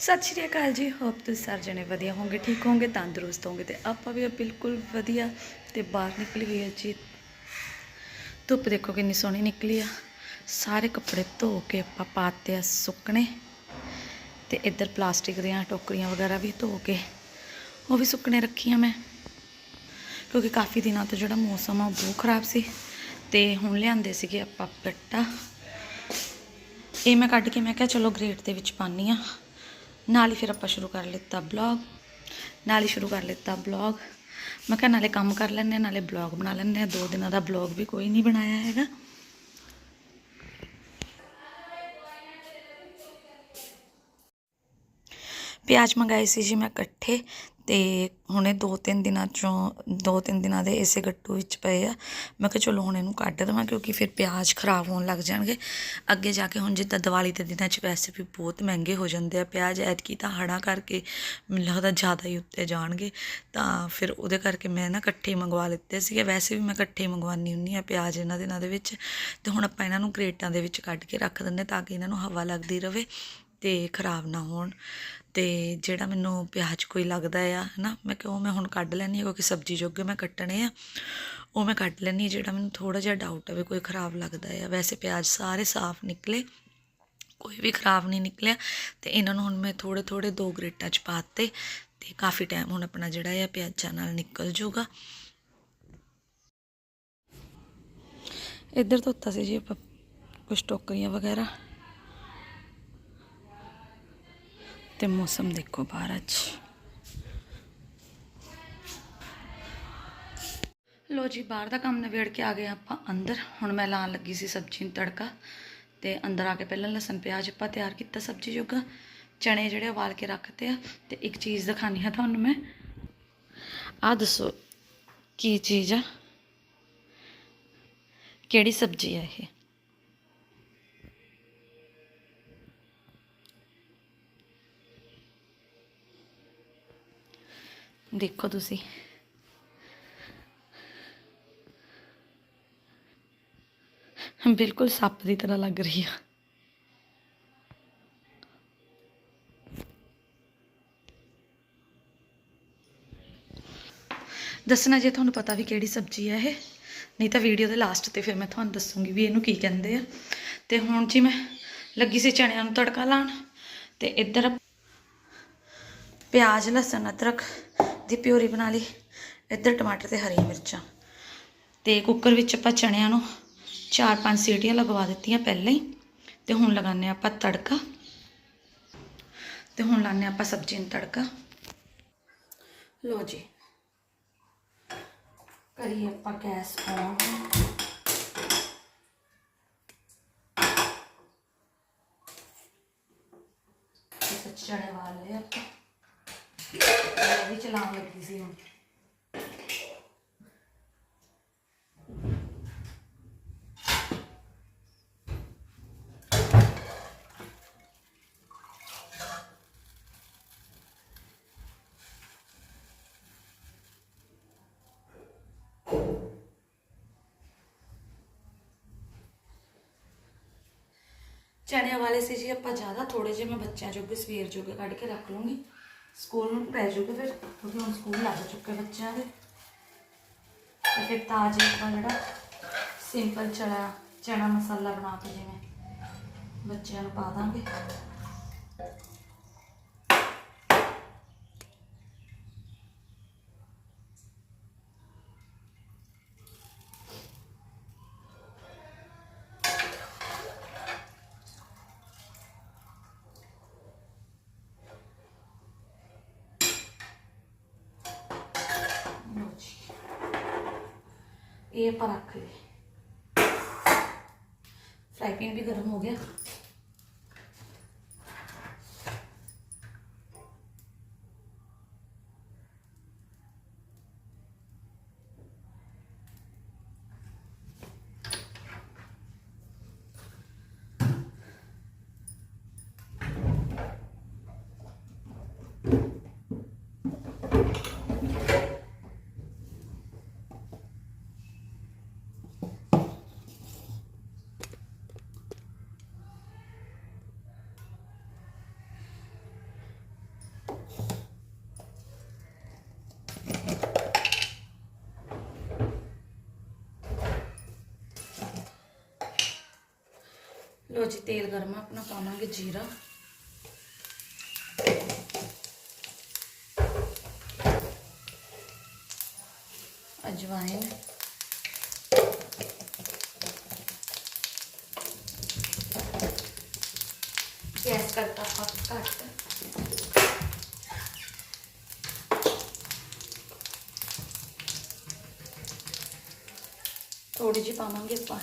ਸਤਿ ਸ਼੍ਰੀ ਅਕਾਲ ਜੀ ਹੋਪ ਤੁਸੀਂ ਸਾਰੇ ਜਣੇ ਵਧੀਆ ਹੋਵੋਗੇ, ਠੀਕ ਹੋਵੋਗੇ, ਤੰਦਰੁਸਤ ਹੋਵੋਗੇ ਤੇ ਆਪਾਂ ਵੀ ਬਿਲਕੁਲ ਵਧੀਆ ਤੇ ਬਾਹਰ ਨਿਕਲ ਹੋਈ ਹੈ ਜੀ। ਧੁੱਪ ਦੇਖੋ ਕਿੰਨੀ ਸੋਹਣੀ ਨਿਕਲੀ ਆ। ਸਾਰੇ ਕੱਪੜੇ ਧੋ ਕੇ ਆਪਾਂ ਪਾਤੇ ਆ ਸੁੱਕਣੇ ਤੇ ਇੱਧਰ ਪਲਾਸਟਿਕ ਦੀਆਂ ਟੋਕਰੀਆਂ ਵਗੈਰਾ ਵੀ ਧੋ ਕੇ ਉਹ ਵੀ ਸੁੱਕਣੇ ਰੱਖੀਆਂ ਮੈਂ। ਕਿਉਂਕਿ ਕਾਫੀ ਦਿਨਾਂ ਤੋਂ ਜਿਹੜਾ ਮੌਸਮ ਆ ਉਹ ਬਹੁਤ ਖਰਾਬ ਸੀ ਤੇ ਹੁਣ ਲਿਆਂਦੇ ਸੀਗੇ ਆਪਾਂ ਪੱਟਾ। ਇਹ ਮੈਂ ਕੱਢ ਕੇ ਮੈਂ ਕਿਹਾ ਚਲੋ ਗ੍ਰੇਟ ਦੇ ਵਿੱਚ ਪਾਨੀ ਆ ਨਾਲ ਹੀ ਫਿਰ ਆਪਾਂ ਸ਼ੁਰੂ ਕਰ ਲਿੱਤਾ ਬਲੌਗ ਨਾਲ ਹੀ ਸ਼ੁਰੂ ਕਰ ਲਿੱਤਾ ਬਲੌਗ ਮੈਂ ਕਿਹਾ ਨਾਲੇ ਕੰਮ ਕਰ ਲੈਂਦੇ ਹਾਂ, ਨਾਲੇ ਬਲੌਗ ਬਣਾ ਲੈਂਦੇ ਹਾਂ। ਦੋ ਦਿਨਾਂ ਦਾ ਬਲੌਗ ਵੀ ਕੋਈ ਨਹੀਂ ਬਣਾਇਆ ਹੈਗਾ। ਪਿਆਜ਼ ਮੰਗਾਏ ਸੀ ਜੀ ਮੈਂ ਇਕੱਠੇ। ਤੇ ਹੁਣੇ ਦੋ ਤਿੰਨ ਦਿਨਾਂ ਚੋਂ, ਦੋ ਤਿੰਨ ਦਿਨਾਂ ਦੇ ਇਸੇ ਗੱਟੂ ਵਿੱਚ ਪਏ ਆ। ਮੈਂ ਕਿਹਾ ਚਲੋ ਹੁਣ ਇਹਨੂੰ ਕੱਢ ਦੇਵਾਂ ਕਿਉਂਕਿ ਫਿਰ ਪਿਆਜ਼ ਖਰਾਬ ਹੋਣ ਲੱਗ ਜਾਣਗੇ। ਅੱਗੇ ਜਾ ਕੇ ਹੁਣ ਜਿੱਦਾਂ ਦੀਵਾਲੀ ਦੇ ਦਿਨਾਂ 'ਚ ਵੈਸੇ ਵੀ ਬਹੁਤ ਮਹਿੰਗੇ ਹੋ ਜਾਂਦੇ ਆ ਪਿਆਜ਼, ਐਤਕੀ ਤਾਂ ਹੜਾਂ ਕਰਕੇ ਮੈਨੂੰ ਲੱਗਦਾ ਜ਼ਿਆਦਾ ਹੀ ਉੱਤੇ ਜਾਣਗੇ। ਤਾਂ ਫਿਰ ਉਹਦੇ ਕਰਕੇ ਮੈਂ ਨਾ ਇਕੱਠੇ ਮੰਗਵਾ ਲਿੱਤੇ ਸੀਗੇ। ਵੈਸੇ ਵੀ ਮੈਂ ਇਕੱਠੇ ਹੀ ਮੰਗਵਾਉਂਦੀ ਹੁੰਦੀ ਆ ਪਿਆਜ਼ ਇਹਨਾਂ ਦਿਨਾਂ ਦੇ ਵਿੱਚ। ਤੇ ਹੁਣ ਆਪਾਂ ਇਹਨਾਂ ਨੂੰ ਕ੍ਰੇਟਾਂ ਦੇ ਵਿੱਚ ਕੱਢ ਕੇ ਰੱਖ ਦਿੰਦੇ ਤਾਂ ਕਿ ਇਹਨਾਂ ਨੂੰ ਹਵਾ ਲੱਗਦੀ ਰਵੇ ਤੇ ਖਰਾਬ ਨਾ ਹੋਣ। ਅਤੇ ਜਿਹੜਾ ਮੈਨੂੰ ਪਿਆਜ਼ ਕੋਈ ਲੱਗਦਾ ਆ ਹੈ ਨਾ ਮੈਂ ਕਿਹਾ ਉਹ ਮੈਂ ਹੁਣ ਕੱਢ ਲੈਂਦੀ ਹਾਂ ਕਿਉਂਕਿ ਸਬਜ਼ੀ ਜੋਗੇ ਮੈਂ ਕੱਟਣੇ ਆ। ਉਹ ਮੈਂ ਕੱਢ ਲੈਣੀ ਜਿਹੜਾ ਮੈਨੂੰ ਥੋੜ੍ਹਾ ਜਿਹਾ ਡਾਊਟ ਹੈ ਵੀ ਕੋਈ ਖਰਾਬ ਲੱਗਦਾ ਆ। ਵੈਸੇ ਪਿਆਜ਼ ਸਾਰੇ ਸਾਫ਼ ਨਿਕਲੇ, ਕੋਈ ਵੀ ਖਰਾਬ ਨਹੀਂ ਨਿਕਲਿਆ ਤੇ ਇਹਨਾਂ ਨੂੰ ਹੁਣ ਮੈਂ ਥੋੜੇ ਥੋੜੇ ਦੋ ਗ੍ਰੇਟਾਂ ਚ ਪਾਤੇ ਤੇ ਕਾਫੀ ਟਾਈਮ ਹੁਣ ਆਪਣਾ ਜਿਹੜਾ ਆ ਪਿਆਜ਼ਾਂ ਨਾਲ ਨਿਕਲ ਜਾਊਗਾ ਇੱਧਰ ਧੋਤਾ ਸੀ ਜੀ ਆਪਾਂ ਕੁਝ ਟੋਕਰੀਆਂ ਵਗੈਰਾ। ਤੇ ਮੌਸਮ ਦੇਖੋ ਬਾਹਰ ਅੱਜ। ਲੋ ਜੀ, ਬਾਹਰ ਦਾ ਕੰਮ ਨਿਬੇੜ ਕੇ ਆ ਗਏ ਆਪਾਂ ਅੰਦਰ। ਹੁਣ ਮੈਂ ਲਾਉਣ ਲੱਗੀ ਸੀ ਸਬਜ਼ੀ ਨੂੰ ਤੜਕਾ ਤੇ ਅੰਦਰ ਆ ਕੇ ਪਹਿਲਾਂ ਲਸਣ, ਪਿਆਜ਼ ਆਪਾਂ ਤਿਆਰ ਕੀਤਾ ਸਬਜ਼ੀ ਜੋਗਾ। ਚਣੇ ਜਿਹੜੇ ਉਬਾਲ ਕੇ ਰੱਖਤੇ ਆ ਤੇ ਇੱਕ ਚੀਜ਼ ਦਿਖਾਣੀ ਆ ਤੁਹਾਨੂੰ ਮੈਂ। ਆ ਦੱਸੋ, ਕੀ ਚੀਜ਼ ਆ? ਕਿਹੜੀ ਸਬਜ਼ੀ ਆ ਇਹ? ਦੇਖੋ ਤੁਸੀਂ। ਬਿਲਕੁਲ ਸੱਪ ਦੀ ਤਰ੍ਹਾਂ ਲੱਗ ਰਹੀ ਆ। ਦੱਸਣਾ ਜੇ ਤੁਹਾਨੂੰ ਪਤਾ ਵੀ ਕਿਹੜੀ ਸਬਜ਼ੀ ਹੈ ਇਹ, ਨਹੀਂ ਤਾਂ ਵੀਡੀਓ ਦੇ ਲਾਸਟ ਤੇ ਫਿਰ ਮੈਂ ਤੁਹਾਨੂੰ ਦੱਸੂਗੀ ਵੀ ਇਹਨੂੰ ਕੀ ਕਹਿੰਦੇ ਆ। ਤੇ ਹੁਣ ਜੀ ਮੈਂ ਲੱਗੀ ਸੀ ਚਣਿਆਂ ਨੂੰ ਤੜਕਾ ਲਾਉਣ, ਤੇ ਇੱਧਰ ਪਿਆਜ਼, ਲਸਣ, ਅਦਰਕ ਦੀ ਪਿਊਰੀ ਬਣਾ ਲਈ। ਇੱਧਰ ਟਮਾਟਰ ਤੇ ਹਰੀ ਮਿਰਚਾਂ। ਤੇ ਕੁੱਕਰ ਵਿੱਚ ਆਪਾਂ ਚਣਿਆਂ ਨੂੰ ਚਾਰ ਪੰਜ ਸੀਟੀਆਂ ਲਗਵਾ ਦਿੱਤੀਆਂ ਪਹਿਲਾਂ ਹੀ। ਤੇ ਹੁਣ ਲਗਾਉਂਦੇ ਹਾਂ ਆਪਾਂ ਤੜਕਾ। ਤੇ ਹੁਣ ਲਾਉਂਦੇ ਆਪਾਂ ਸਬਜ਼ੀ ਨੂੰ ਤੜਕਾ। ਲੋ ਜੀ। ਕਰੀਏ ਆਪਾਂ ਗੈਸ ਔਨ। ਤੇ ਸੱਚ ਆਪਾਂ। ਮੈਂ ਵੀ ਚਲਾਉਣ ਲੱਗੀ ਸੀ ਹੁਣ ਚਣਿਆਂ ਵਾਲੇ ਸੀ ਜੀ ਆਪਾਂ ਜ਼ਿਆਦਾ ਥੋੜੇ ਜਿਹੇ ਮੈਂ ਬੱਚਿਆਂ ਜੋਗੇ ਸਵੇਰ ਜੋਗੇ ਕੱਢ ਕੇ ਰੱਖ ਲੂੰਗੀ ਸਕੂਲ ਨੂੰ ਪੈ ਜੂਗੇ ਫਿਰ, ਕਿਉਂਕਿ ਹੁਣ ਸਕੂਲ ਲੱਗ ਚੁੱਕੇ ਬੱਚਿਆਂ ਦੇ। ਤੇ ਫਿਰ ਤਾਜ ਆਪਾਂ ਜਿਹੜਾ ਸਿੰਪਲ ਚਣਾ ਚਣਾ ਮਸਾਲਾ ਬਣਾ ਕੇ ਜਿਵੇਂ ਬੱਚਿਆਂ ਨੂੰ ਪਾ ਦਾਂਗੇ ਲਓ ਜੀ ਇਹ ਆਪਾਂ ਰੱਖ ਲਏ ਫਰਾਈ ਪੈਨ ਵੀ ਗਰਮ ਹੋ ਗਿਆ। ਲੋ ਜੀ, ਤੇਲ ਗਰਮ ਆ, ਆਪਣਾ ਪਾਵਾਂਗੇ ਜੀਰਾ। ਅਜਵਾਇਨ ਗੈਸ ਕਰਤਾ ਆਪਾਂ ਘੱਟ। ਥੋੜੀ ਜਿਹੀ ਪਾਵਾਂਗੇ ਆਪਾਂ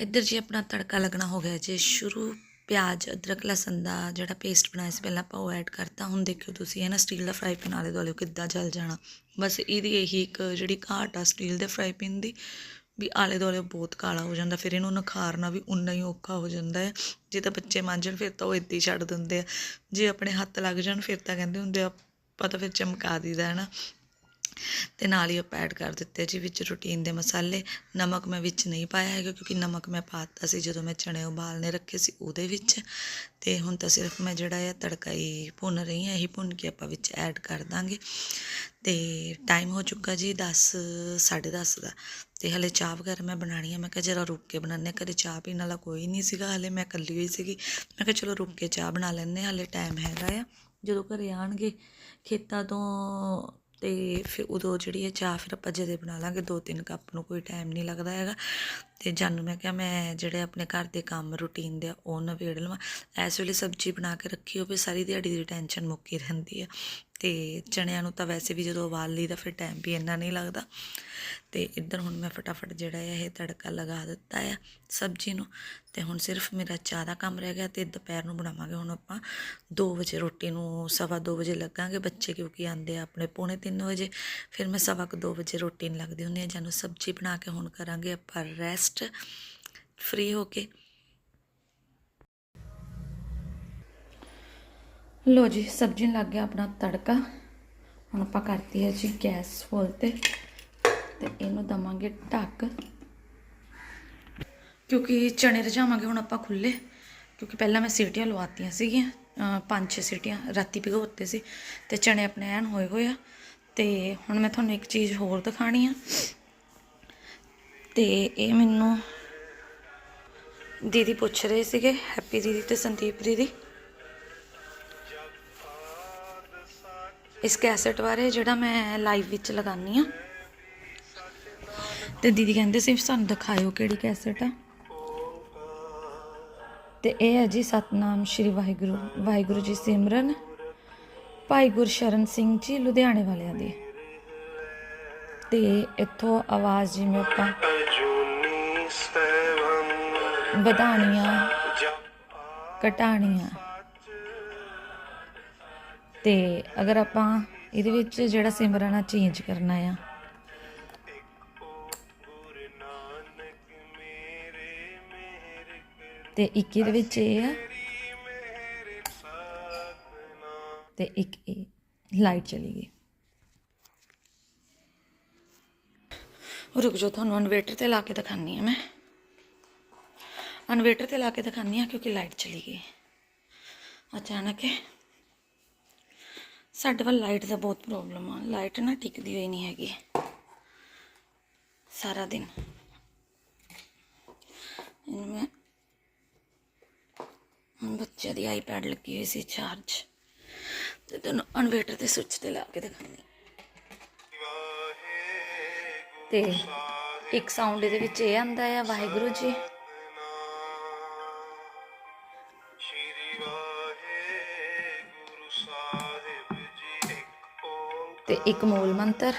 ਇੱਧਰ ਜੀ ਆਪਣਾ ਤੜਕਾ ਲੱਗਣਾ ਹੋ ਗਿਆ ਜੀ ਸ਼ੁਰੂ, ਪਿਆਜ਼, ਅਦਰਕ, ਲਸਣ ਦਾ ਜਿਹੜਾ ਪੇਸਟ ਬਣਾਇਆ ਸੀ, ਪਹਿਲਾਂ ਆਪਾਂ ਉਹ ਐਡ ਕਰਤਾ। ਹੁਣ ਦੇਖਿਓ ਤੁਸੀਂ ਹੈ ਨਾ ਸਟੀਲ ਦਾ ਫਰਾਈ ਪੈਨ ਆਲੇ ਦੁਆਲੇ ਕਿੱਦਾਂ ਜਲ ਜਾਣਾ। ਬਸ ਇਹਦੀ ਇਹੀ ਇੱਕ ਜਿਹੜੀ ਘਾਟ ਆ ਸਟੀਲ ਦੇ ਫਰਾਈ ਪੈਨ ਦੀ, ਵੀ ਆਲੇ ਦੁਆਲੇ ਬਹੁਤ ਕਾਲਾ ਹੋ ਜਾਂਦਾ, ਫਿਰ ਇਹਨੂੰ ਨਖਾਰਨਾ ਵੀ ਉਨਾ ਹੀ ਔਖਾ ਹੋ ਜਾਂਦਾ ਹੈ। ਜੇ ਤਾਂ ਬੱਚੇ ਮਾਂਜਣ ਫਿਰ ਤਾਂ ਉਹ ਇੱਦਾਂ ਹੀ ਛੱਡ ਦਿੰਦੇ ਆ। ਜੇ ਆਪਣੇ ਹੱਥ ਲੱਗ ਜਾਣ, ਫਿਰ ਤਾਂ ਕਹਿੰਦੇ ਹੁੰਦੇ ਆ ਪਤਾ ਫਿਰ ਚਮਕਾ ਦੀਦਾ ਹੈ ਨਾ ਤੇ ਨਾਲ ਹੀ ਆਪਾਂ ਐਡ ਕਰ ਦਿੱਤੇ ਜੀ ਵਿੱਚ ਰੂਟੀਨ ਦੇ ਮਸਾਲੇ। ਨਮਕ ਮੈਂ ਵਿੱਚ ਨਹੀਂ ਪਾਇਆ ਹੈਗਾ ਕਿਉਂਕਿ ਨਮਕ ਮੈਂ ਪਾਤਾ ਸੀ ਜਦੋਂ ਮੈਂ ਚਣੇ ਉਬਾਲਨੇ ਰੱਖੇ ਸੀ ਉਹਦੇ ਵਿੱਚ। ਤੇ ਹੁਣ ਤਾਂ ਸਿਰਫ ਮੈਂ ਜਿਹੜਾ ਹੈ ਤੜਕਾ ਹੀ ਭੁੰਨ ਰਹੀ ਹਾਂ ਇਹੀ ਭੁੰਨ ਕੇ ਆਪਾਂ ਵਿੱਚ ਐਡ ਕਰ ਦਾਂਗੇ। ਤੇ ਟਾਈਮ ਹੋ ਚੁੱਕਾ ਜੀ 10 10:30 ਦਾ। ਤੇ ਹਲੇ ਚਾਹ ਵਗੈਰਾ ਮੈਂ ਬਣਾਣੀ ਆ। ਮੈਂ ਕਿਹਾ ਜਰਾ ਰੁਕ ਕੇ ਬਣਾਉਂਦੇ ਕਦੇ ਚਾਹ ਪੀਣ ਵਾਲਾ ਕੋਈ ਨਹੀਂ ਸੀਗਾ। ਹਲੇ ਮੈਂ ਇਕੱਲੀ ਹੋਈ ਸੀਗੀ। ਮੈਂ ਕਿਹਾ ਚਲੋ ਰੁਕ ਕੇ ਚਾਹ ਬਣਾ ਲੈਂਦੇ ਹਾਂ, ਹਲੇ ਟਾਈਮ ਹੈਗਾ ਆ। ਜਦੋਂ ਘਰੇ ਆਣਗੇ ਖੇਤਾਂ ਤੋਂ ਅਤੇ ਫਿਰ ਉਦੋਂ ਜਿਹੜੀ ਹੈ ਚਾਹ ਫਿਰ ਆਪਾਂ ਜਦੇ ਬਣਾ ਲਾਂਗੇ, ਦੋ ਤਿੰਨ ਕੱਪ ਨੂੰ ਕੋਈ ਟਾਈਮ ਨਹੀਂ ਲੱਗਦਾ ਹੈਗਾ। ਤੇ ਜਾਨੂੰ ਮੈਂ ਕਿਹਾ, ਮੈਂ ਜਿਹੜੇ ਆਪਣੇ ਘਰ ਦੇ ਕੰਮ ਰੂਟੀਨ ਦੇ ਆ, ਉਹ ਨਵੇੜ ਲਵਾਂ। ਇਸ ਵੇਲੇ ਸਬਜ਼ੀ ਬਣਾ ਕੇ ਰੱਖੀ ਹੋਵੇ, ਸਾਰੀ ਦਿਹਾੜੀ ਦੀ ਟੈਨਸ਼ਨ ਮੁੱਕੀ ਰਹਿੰਦੀ ਆ। ਤੇ ਚਣਿਆਂ ਨੂੰ ਤਾਂ ਵੈਸੇ ਵੀ ਜਦੋਂ ਉਬਾਲ ਲਈਦਾ, ਫਿਰ ਟਾਈਮ ਵੀ ਇੰਨਾ ਨਹੀਂ ਲੱਗਦਾ। ਤੇ ਇੱਧਰ ਹੁਣ ਮੈਂ ਫਟਾਫਟ ਜਿਹੜਾ ਹੈ ਇਹ ਤੜਕਾ ਲਗਾ ਦਿੱਤਾ ਆ ਸਬਜ਼ੀ ਨੂੰ। ਤੇ ਹੁਣ ਸਿਰਫ ਮੇਰਾ ਚਾਹ ਦਾ ਕੰਮ ਰਹਿ ਗਿਆ ਤੇ ਦੁਪਹਿਰ ਨੂੰ ਬਣਾਵਾਂਗੇ। ਹੁਣ ਆਪਾਂ 2 ਵਜੇ ਰੋਟੀ ਨੂੰ ਸਵਾ 2 ਵਜੇ ਲੱਗਾਂਗੇ ਬੱਚੇ, ਕਿਉਂਕਿ ਆਂਦੇ ਆ ਆਪਣੇ ਪੌਣੇ 3 ਵਜੇ। ਫਿਰ ਮੈਂ ਸਵਾ ਕੁ 2 ਵਜੇ ਰੋਟੀ ਨਹੀਂ ਲੱਗਦੀ ਹੁੰਦੀ ਆ, ਜਾਨੂੰ ਸਬਜ਼ੀ ਬਣਾ ਕੇ ਹੁਣ ਕਰਾਂਗੇ ਆਪਾਂ ਰੈਸਟ ਫ੍ਰੀ ਹੋ ਕੇ ਲੋ ਜੀ ਸਬਜ਼ੀ ਲੱਗ ਗਿਆ ਆਪਣਾ ਤੜਕਾ। ਹੁਣ ਆਪਾਂ ਕਰਤੀ ਹੈ ਜੀ ਗੈਸ ਫੁੱਲ ਤੇ। ਤੇ ਇਹਨੂੰ ਦਵਾਂਗੇ ਢੱਕ। ਕਿਉਂਕਿ ਚਣੇ ਰਝਾਵਾਂਗੇ ਹੁਣ ਆਪਾਂ ਖੁੱਲੇ ਕਿਉਂਕਿ ਪਹਿਲਾਂ ਮੈਂ ਸੀਟੀਆਂ ਲਵਾਤੀਆਂ ਸੀਗੀਆਂ ਪੰਜ ਛੇ ਸੀਟੀਆਂ ਰਾਤੀ ਭਿਗੋਤੇ ਸੀ। ਤੇ ਚਣੇ ਆਪਣੇ ਐਨ ਹੋਏ ਹੋਏ ਆ। ਤੇ ਹੁਣ ਮੈਂ ਤੁਹਾਨੂੰ ਇੱਕ ਚੀਜ਼ ਹੋਰ ਦਿਖਾਣੀ ਆ। ਤੇ ਇਹ ਮੈਨੂੰ ਦੀਦੀ ਪੁੱਛ ਰਹੇ ਸੀਗੇ, ਹੈਪੀ ਦੀਦੀ ਤੇ ਸੰਦੀਪ ਦੀਦੀ। ਇਸ ਕੈਸਟ ਬਾਰੇ ਜਿਹੜਾ ਮੈਂ ਲਾਈਵ ਵਿੱਚ ਲਗਾਨੀ ਆ। ਤੇ ਦੀਦੀ ਕਹਿੰਦੇ ਸੀ, ਸਾਨੂੰ ਦਿਖਾਇਓ ਕਿਹੜੀ ਕੈਸਟ ਆ। ਤੇ ਇਹ ਹੈ ਜੀ ਸਤਨਾਮ ਸ਼੍ਰੀ ਵਾਹਿਗੁਰੂ ਵਾਹਿਗੁਰੂ ਜੀ ਸਿਮਰਨ, ਭਾਈ ਗੁਰਸ਼ਰਨ ਸਿੰਘ ਜੀ ਲੁਧਿਆਣੇ ਵਾਲਿਆਂ ਦੀ। ਤੇ ਇੱਥੋਂ ਆਵਾਜ਼ ਜਿਵੇਂ ਆਪਾਂ ਵਧਾਣੀਆਂ ਜਪ ਘਟਾਣੀਆਂ ਤੇ ਅਗਰ ਆਪਾਂ ਇਹਦੇ ਵਿੱਚ ਜਿਹੜਾ ਸਿਮਰਨ ਆ, ਚੇਂਜ ਕਰਨਾ ਆ। ਗੁਰੂ ਤੇ ਇੱਕ ਇਹਦੇ ਵਿੱਚ ਇਹ ਆ। ਮੇਰੇ ਤੇ ਇੱਕ ਇਹ, ਲਾਈਟ ਚਲੀ ਗਈ। ਰੁਕ ਜਾਓ, ਤੁਹਾਨੂੰ ਇਨਵੇਟਰ ਤੇ ਲਾ ਕੇ ਦਿਖਾਨੀ ਆ ਮੈਂ। ਇਨਵੇਟਰ ਤੇ ਲਾ ਕੇ ਦਿਖਾਨੀ ਆ ਕਿਉਂਕਿ ਲਾਈਟ ਚਲੀ ਗਈ। ਅਚਾਨਕ ਹੀ ਸਾਡੇ ਵੱਲ ਲਾਈਟ ਦਾ ਬਹੁਤ ਪ੍ਰੋਬਲਮ ਆ। ਲਾਈਟ ਨਾ ਟਿਕਦੀ ਹੋਈ ਨਹੀਂ ਹੈਗੀ। ਸਾਰਾ ਦਿਨ। ਮੈਂ ਹੁਣ ਬੱਚੇ ਦੀ ਆਈਪੈਡ ਲੱਗੀ ਹੋਈ ਸੀ ਚਾਰਜ ਤੇ ਤੁਹਾਨੂੰ ਇਨਵੇਟਰ ਤੇ ਸੁੱਚ ਤੇ ਲਾ ਕੇ ਦਿਖਾਉਂਦੀ ਤੇ ਇੱਕ ਸਾਊਂਡ ਇਹਦੇ ਵਿੱਚ ਇਹ ਆਂਦਾ ਆ ਵਾਹਿਗੁਰੂ ਜੀ। ਤੇ ਇੱਕ ਮੂਲ ਮੰਤਰ।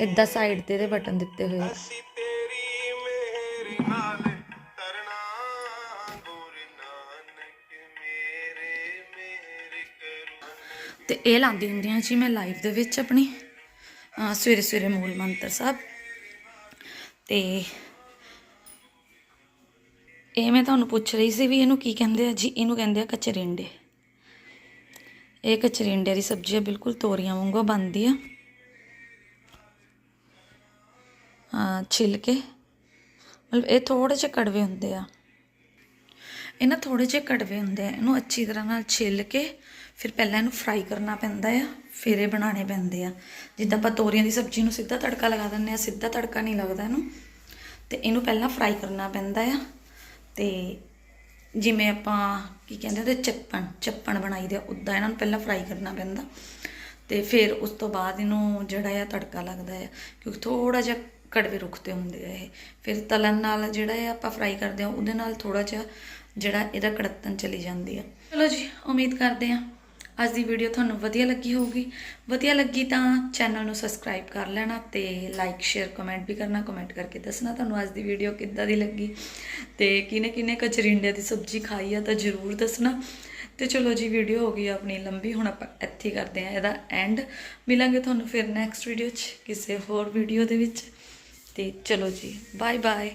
ਇਦਾਂ ਸਾਈਡ ਤੇ ਇਹਦੇ ਬਟਨ ਦਿੱਤੇ ਹੋਏ ਇਹ ਲਾਉਂਦੀ ਹੁੰਦੀ ਹੁੰਦੀਆਂ ਜੀ ਮੈਂ ਲਾਈਵ ਦੇ ਵਿੱਚ ਆਪਣੀ ਸਵੇਰੇ ਸਵੇਰੇ ਮੂਲ ਮੰਤਰ ਸਾਹਿਬ। ਤੇ ਇਹ ਮੈਂ ਤੁਹਾਨੂੰ ਪੁੱਛ ਰਹੀ ਸੀ ਵੀ ਇਹਨੂੰ ਕੀ ਕਹਿੰਦੇ ਆ ਜੀ? ਇਹਨੂੰ ਕਹਿੰਦੇ ਆ ਕਚਰਿੰਡੇ। ਇਹ ਕਚਰਿੰਡੇ ਦੀ ਸਬਜ਼ੀ ਆ ਬਿਲਕੁਲ ਤੋਰੀਆਂ ਵਾਂਗੂ ਬਣਦੀ ਆ। ਅਹ, ਛਿੱਲ ਕੇ ਮਤਲਬ ਇਹ ਥੋੜੇ ਜਿਹੇ ਕੜਵੇ ਹੁੰਦੇ ਆ। ਇਹ ਨਾ ਥੋੜੇ ਜਿਹੇ ਕੜਵੇ ਹੁੰਦੇ ਆ। ਇਹਨੂੰ ਅੱਛੀ ਤਰ੍ਹਾਂ ਨਾਲ ਛਿੱਲ ਕੇ ਫਿਰ ਪਹਿਲਾਂ ਇਹਨੂੰ ਫਰਾਈ ਕਰਨਾ ਪੈਂਦਾ ਆ, ਫਿਰ ਇਹ ਬਣਾਉਣੇ ਪੈਂਦੇ ਆ। ਜਿੱਦਾਂ ਆਪਾਂ ਤੋਰੀਆਂ ਦੀ ਸਬਜ਼ੀ ਨੂੰ ਸਿੱਧਾ ਤੜਕਾ ਲਗਾ ਦਿੰਦੇ ਆ ਸਿੱਧਾ ਤੜਕਾ ਨਹੀਂ ਲੱਗਦਾ ਇਹਨੂੰ। ਤੇ ਇਹਨੂੰ ਪਹਿਲਾਂ ਫਰਾਈ ਕਰਨਾ ਪੈਂਦਾ ਆ। ਤੇ ਜਿਵੇਂ ਆਪਾਂ ਕੀ ਕਹਿੰਦੇ ਉਹਦੇ ਚੱਪਣ ਚੱਪਣ ਬਣਾਈਦੇ ਆ, ਉਦਾਂ ਇਹਨਾਂ ਨੂੰ ਪਹਿਲਾਂ ਫਰਾਈ ਕਰਨਾ ਪੈਂਦਾ। ਤੇ ਫਿਰ ਉਸ ਤੋਂ ਬਾਅਦ ਇਹਨੂੰ ਜਿਹੜਾ ਆ ਤੜਕਾ ਲੱਗਦਾ ਆ, ਕਿਉਂਕਿ ਥੋੜਾ ਜਿਹਾ ਕੜਵੇ ਰੁਕਤੇ ਹੁੰਦੇ ਆ ਇਹ। ਫਿਰ ਤਲਨ ਨਾਲ ਜਿਹੜਾ ਆ ਆਪਾਂ ਫਰਾਈ ਕਰਦੇ ਆ ਉਹਦੇ ਨਾਲ ਥੋੜਾ ਜਿਹਾ ਜਿਹੜਾ ਇਹਦਾ ਕੜਤਨ ਚਲੀ ਜਾਂਦੀ ਆ। ਚਲੋ ਜੀ, ਉਮੀਦ ਕਰਦੇ ਆ ਅੱਜ ਦੀ ਵੀਡੀਓ ਤੁਹਾਨੂੰ ਵਧੀਆ ਲੱਗੀ ਹੋਊਗੀ। ਵਧੀਆ ਲੱਗੀ ਤਾਂ ਚੈਨਲ ਨੂੰ ਸਬਸਕ੍ਰਾਈਬ ਕਰ ਲੈਣਾ ਤੇ ਲਾਈਕ ਸ਼ੇਅਰ ਕਮੈਂਟ ਵੀ ਕਰਨਾ। ਕਮੈਂਟ ਕਰਕੇ ਦੱਸਣਾ ਤੁਹਾਨੂੰ ਅੱਜ ਦੀ ਵੀਡੀਓ ਕਿੱਦਾਂ ਦੀ ਲੱਗੀ। ਤੇ ਕਿਨੇ ਕਿਨੇ ਕਚਰਿੰਡੇ ਦੀ ਸਬਜ਼ੀ ਖਾਈ ਆ ਤਾਂ ਜਰੂਰ ਦੱਸਣਾ। ਤੇ ਚਲੋ ਜੀ ਵੀਡੀਓ ਹੋ ਗਈ ਆਪਣੀ ਲੰਬੀ। ਹੁਣ ਆਪਾਂ ਇੱਥੇ ਕਰਦੇ ਆ ਇਹਦਾ ਐਂਡ ਮਿਲਾਂਗੇ ਤੁਹਾਨੂੰ ਫਿਰ ਨੈਕਸਟ ਵੀਡੀਓ 'ਚ ਕਿਸੇ ਹੋਰ ਵੀਡੀਓ ਦੇ ਵਿੱਚ। ਤੇ ਚਲੋ ਜੀ ਬਾਏ ਬਾਏ